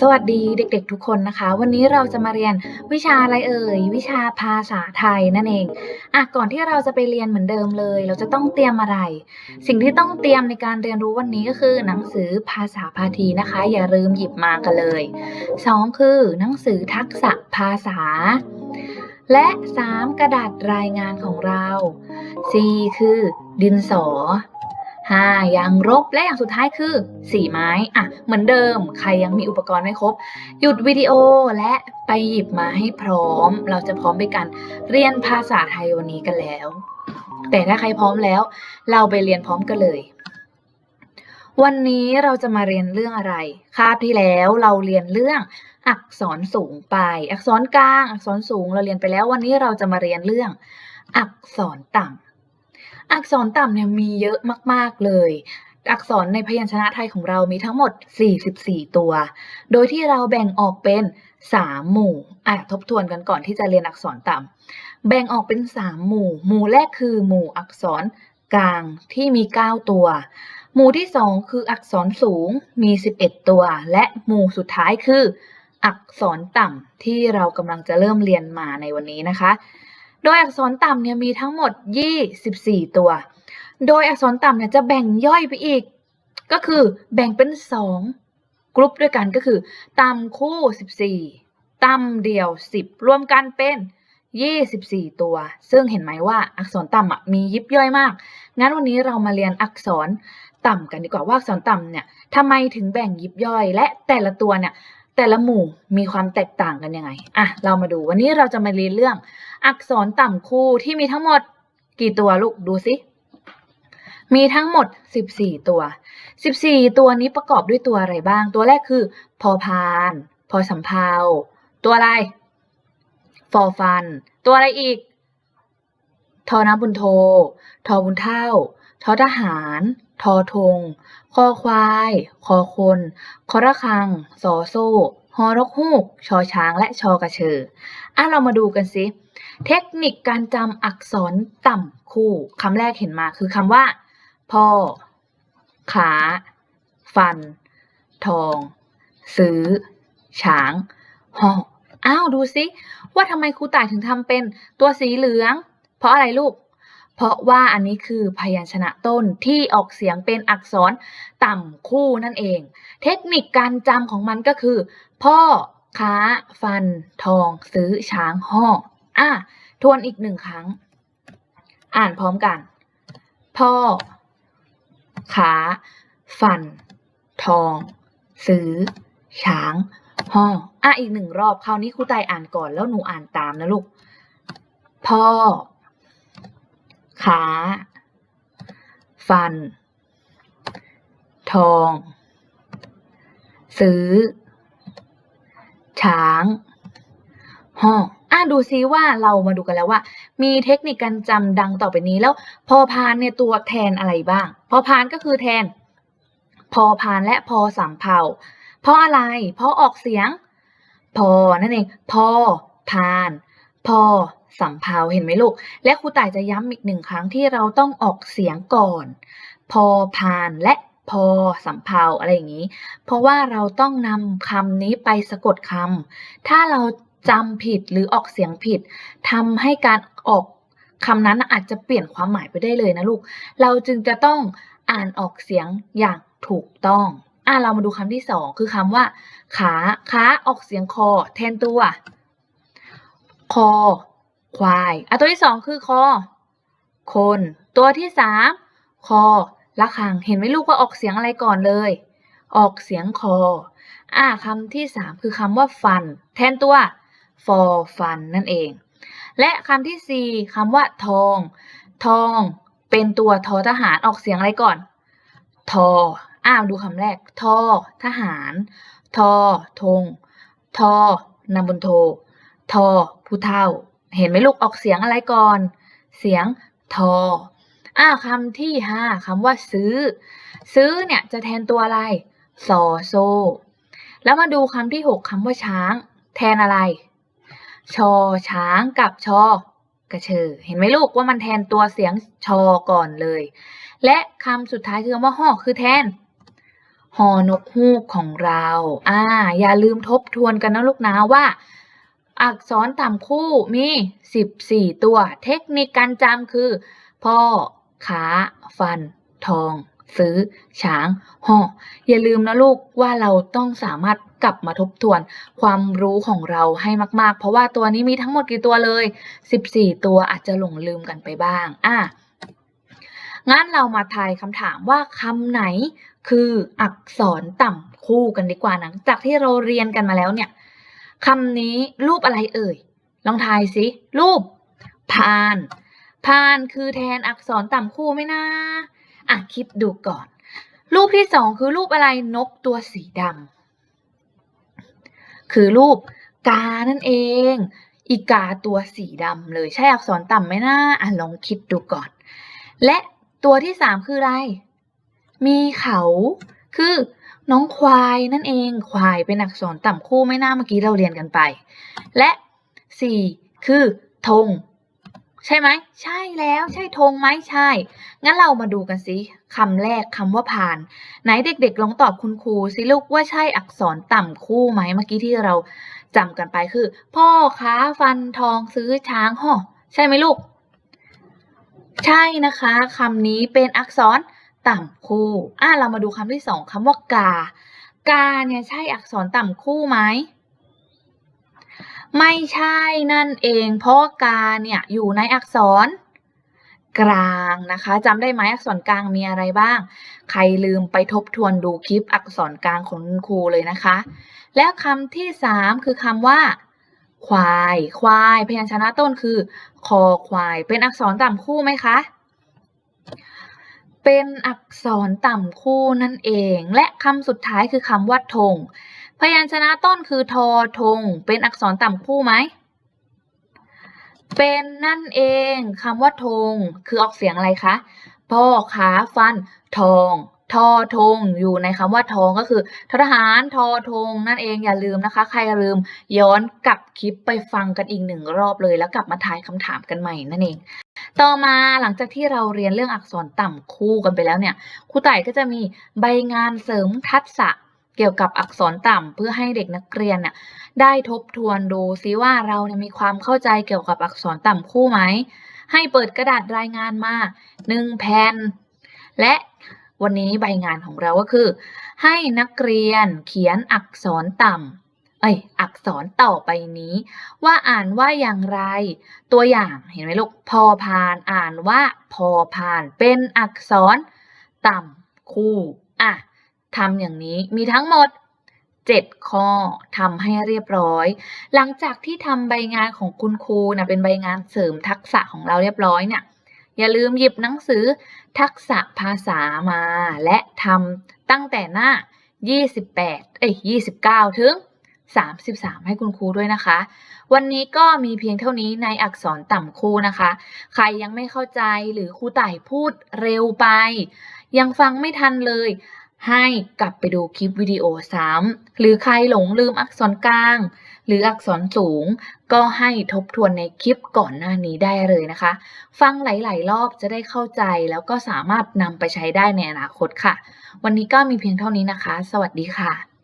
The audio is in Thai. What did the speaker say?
สวัสดีเด็กๆทุกคนนะคะ วันนี้เราจะมาเรียนวิชาอะไรเอ่ย วิชาภาษาไทยนั่นเองอะก่อนที่เราจะไปเรียนเหมือนเดิมเลย เราจะต้องเตรียมอะไร สิ่งที่ต้องเตรียมในการเรียนรู้วันนี้ก็คือ หนังสือภาษาพาทีนะคะ อย่าลืมหยิบมากันเลยสองคือ หนังสือทักษะภาษา และสามกระดาษรายงานของเราสี่คือ ดินสอ ห้ายางรบและอย่างสุดท้ายคือสีไม้อะเหมือนเดิม ใครยังมีอุปกรณ์ไม่ครบ หยุดวิดีโอและไปหยิบมาให้พร้อม เราจะพร้อมไปกันเรียนภาษาไทยวันนี้กันแล้ว แต่ถ้าใครพร้อมแล้ว เราไปเรียนพร้อมกันเลย วันนี้เราจะมาเรียนเรื่องอะไร คาบที่แล้วเราเรียนเรื่องอักษรสูงไป อักษรกลาง อักษรสูงเราเรียนไปแล้ว วันนี้เราจะมาเรียนเรื่อง อักษรต่ำ อักษรต่ำเนี่ยมีเยอะมาก ๆ เลย อักษรในพยัญชนะไทยของเรามีทั้งหมด 44 ตัว โดยที่เราแบ่งออกเป็น 3 หมู่อะทบทวนกันก่อนที่จะเรียนอักษรต่ำแบ่งออกเป็น 3 หมู่ หมู่แรกคือหมู่อักษรกลางที่มี 9 ตัว หมู่ที่ 2 คืออักษรสูงมี 11 ตัว และหมู่สุดท้ายคือ อักษรต่ำที่เรากำลังจะเริ่มเรียนมาในวันนี้นะคะ โดยอักษรต่ำเนี่ยมีทั้งหมด 24 ตัว โดยอักษรต่ำเนี่ยจะแบ่งย่อยไปอีก ก็คือแบ่งเป็น 2กลุ่มด้วยกันก็คือต่ำคู่ 14 ต่ำเดี่ยว 10 รวมกันเป็น24 ตัว ซึ่งเห็นไหมว่าอักษรต่ำมียิบย่อยมาก งั้นวันนี้เรามาเรียนอักษรต่ำกันดีกว่าว่าอักษรต่ำเนี่ยทำไมถึงแบ่งยิบย่อย และแต่ละตัวเนี่ย แต่ละหมู่มีความแตกต่างกันยังไง อะ เรามาดูวันนี้เราจะมาเรียนเรื่อง อักษรต่ำคู่ที่มีทั้งหมดกี่ตัวลูกดูสิ มีทั้งหมด 14 ตัว 14 ตัวนี้ประกอบด้วยตัวอะไรบ้าง ตัวแรกคือ พอพาน พอสำเภาตัวอะไร ฟอฟัน ตัวอะไรอีก ทอน้ำบุญโท ทอบุญเท่า ทอทหาร ทอธง คอควาย คอคน คอระคัง สอโซ่ฮอนกฮูก ชอช้าง และชอกระเชออะเรามาดูกันสิ เทคนิคการจำอักษรต่ำคู่คำแรกเห็นมาคือคำว่า พ่อ ขา ฟัน ทอง ซื้อ ช้างห่ออ้าว ดูสิ ว่าทำไมครูต่ายถึงทำเป็นตัวสีเหลือง เพราะอะไรลูก เพราะว่าอันนี้คือพยัญชนะต้นที่ออกเสียงเป็นอักษรต่ำคู่นั่นเอง เทคนิคการจำของมันก็คือ พ่อค้า ฟัน ทอง ซื้อช้างห่ออะทวนอีกหนึ่งครั้ง อ่านพร้อมกัน พ่อค้าฟัน ทอง ซื้อ ช้างห่ออะอีกหนึ่งรอบคราวนี้ครูไตอ่านก่อนแล้วหนูอ่านตามนะลูก พ่อ ค้า ฟัน ทอง ซื้อ ช้างห่องอะดูซิว่าเรามาดูกันแล้วว่า มีเทคนิคการจำดังต่อไปนี้แล้ว พอพานเนี่ยตัวแทนอะไรบ้าง พอพานก็คือแทน พอพานและพอสำเภาเพราะอะไร เพราะออกเสียง พอนั่นเอง พอพาน พอสำเภาเห็นไหมลูก และครูต่ายจะย้ำอีกหนึ่งครั้งที่เราต้องออกเสียงก่อน พอพานและพอสำเภาอะไรอย่างนี้ เพราะว่าเราต้องนำคำนี้ไปสะกดคำถ้าเราจำผิดหรือออกเสียงผิดทำให้การออกคำนั้นอาจจะเปลี่ยนความหมายไปได้เลยนะลูก เราจึงจะต้องอ่านออกเสียงอย่างถูกต้องอะเรามาดูคำที่สองคือคำว่า ขาขาออกเสียงคอ แทนตัว คอ ควาย อะตัวที่สองคือคอ คน ตัวที่สามคอละคัง เห็นไหมลูกว่าออกเสียงอะไรก่อนเลย ออกเสียงคอ อะคำที่สามคือคำว่าฟัน แทนตัวฟอฟันนั่นเอง และคำที่สี่คำว่าทอง ทอง เป็นตัวทอทหารออกเสียงอะไรก่อน ทอ อ้าวดูคำแรก ทอ ทหาร ทอธงทอนำบนโท ทอผู้เฒ่า เห็นไหมลูกออกเสียงอะไรก่อน เสียงทออ้าวคำที่ห้าคำว่าซื้อ ซื้อเนี่ยจะแทนตัวอะไรซอโซ แล้วมาดูคำที่หกคำว่าช้าง แทนอะไร ชอช้างกับชอกระเชอเห็นไหมลูกว่ามันแทนตัวเสียงชอก่อนเลย และคำสุดท้ายคือคำว่าห่อคือแทนฮอนกฮูกของเรา อ่า อย่าลืมทบทวนกันนะลูกนะว่า อักษรต่ำคู่มี 14 ตัว เทคนิคการจำคือ พ่อขาฟัน ทอง ซื้อ ช้างห่ออย่าลืมนะลูกว่าเราต้องสามารถกลับมาทบทวนความรู้ของเราให้มาก ๆ เพราะว่าตัวนี้มีทั้งหมดกี่ตัวเลย 14 ตัวอาจจะหลงลืมกันไปบ้าง อะ งั้นเรามาทายคำถามว่าคำไหนคืออักษรต่ำคู่กันดีกว่าหลังจากที่เราเรียนกันมาแล้วเนี่ย คำนี้รูปอะไรเอ่ย ลองทายสิ รูปพานพานคือแทนอักษรต่ำคู่ไหมนะอะคิดดูก่อน รูปที่สองคือรูปอะไรนกตัวสีดำคือรูปกานั่นเอง อีกาตัวสีดำเลยใช่อักษรต่ำไหมนะอะลองคิดดูก่อน และตัวที่สามคืออะไร มีเขา คือ น้องควายนั่นเอง ควายเป็นอักษรต่ำคู่ไม่น่าเมื่อกี้เราเรียนกันไป และสี่คือธงใช่ไหม ใช่แล้วใช่ธงไหมใช่ งั้นเรามาดูกันสิคำแรกคำว่าผ่าน ไหนเด็กๆลองตอบคุณครูสิลูกว่าใช่อักษรต่ำคู่ไหมเมื่อกี้ที่เราจำกันไปคือ พ่อค้าฟันทองซื้อช้างห่อใช่ไหมลูก ใช่นะคะคำนี้เป็นอักษร ต่ำคู่ อะเรามาดูคำที่สองคำว่ากา กาเนี่ยใช่อักษรต่ำคู่ไหม ไม่ใช่นั่นเอง เพราะกาเนี่ยอยู่ในอักษรกลางนะคะจำได้ไหมอักษรกลางมีอะไรบ้าง ใครลืมไปทบทวนดูคลิปอักษรกลางของคุณครูเลยนะคะ แล้วคำที่สามคือคำว่า ควาย ควาย พยัญชนะต้นคือ คอควาย เป็นอักษรต่ำคู่ไหมคะ เป็นอักษรต่ำคู่นั่นเอง และคำสุดท้ายคือคำว่าธงพยัญชนะต้นคือทอธงเป็นอักษรต่ำคู่ไหม เป็นนั่นเองคำว่าธงคือออกเสียงอะไรคะพ่อขาฟัน ทองทอธงอยู่ในคำว่าทองก็คือทหารทอธงนั่นเองอย่าลืมนะคะ ใครลืมย้อนกลับคลิปไปฟังกันอีกหนึ่งรอบเลย แล้วกลับมาทายคำถามกันใหม่นั่นเอง ต่อมาหลังจากที่เราเรียนเรื่องอักษรต่ำคู่กันไปแล้วเนี่ยครูต่ายก็จะมีใบงานเสริมทักษะเกี่ยวกับอักษรต่ำเพื่อให้เด็กนักเรียนเนี่ยได้ทบทวนดูซิว่าเราเนี่ยมีความเข้าใจเกี่ยวกับอักษรต่ำคู่ไหม ให้เปิดกระดาษรายงานมาหนึ่งแผ่นและวันนี้ใบงานของเราก็คือ ให้นักเรียนเขียนอักษรต่ำ อ้ยอักษรต่อไปนี้ ว่าอ่านว่าอย่างไร ตัวอย่างเห็นไหมลูกพอพานอ่านว่าพอพานเป็นอักษรต่ำคู่อะทำอย่างนี้มีทั้งหมด 7 ข้อทำให้เรียบร้อย หลังจากที่ทำใบงานของคุณครูนะเป็นใบงานเสริมทักษะของเราเรียบร้อยเนี่ยอย่าลืมหยิบหนังสือทักษะภาษามา และทำตั้งแต่หน้า 28 เอ้ย 29 ถึง 33 ให้คุณครูด้วยนะคะ วันนี้ก็มีเพียงเท่านี้ในอักษรต่ำคู่นะคะ ใครยังไม่เข้าใจหรือครูต่ายพูดเร็วไป ยังฟังไม่ทันเลย ให้กลับไปดูคลิปวิดีโอซ้ำหรือใครหลงลืมอักษรกลาง หรืออักษรสูง ก็ให้ทบทวนในคลิปก่อนหน้านี้ได้เลยนะคะ ฟังหลาย ๆ รอบจะได้เข้าใจแล้วก็สามารถนำไปใช้ได้ในอนาคตค่ะ วันนี้ก็มีเพียงเท่านี้นะคะ สวัสดีค่ะ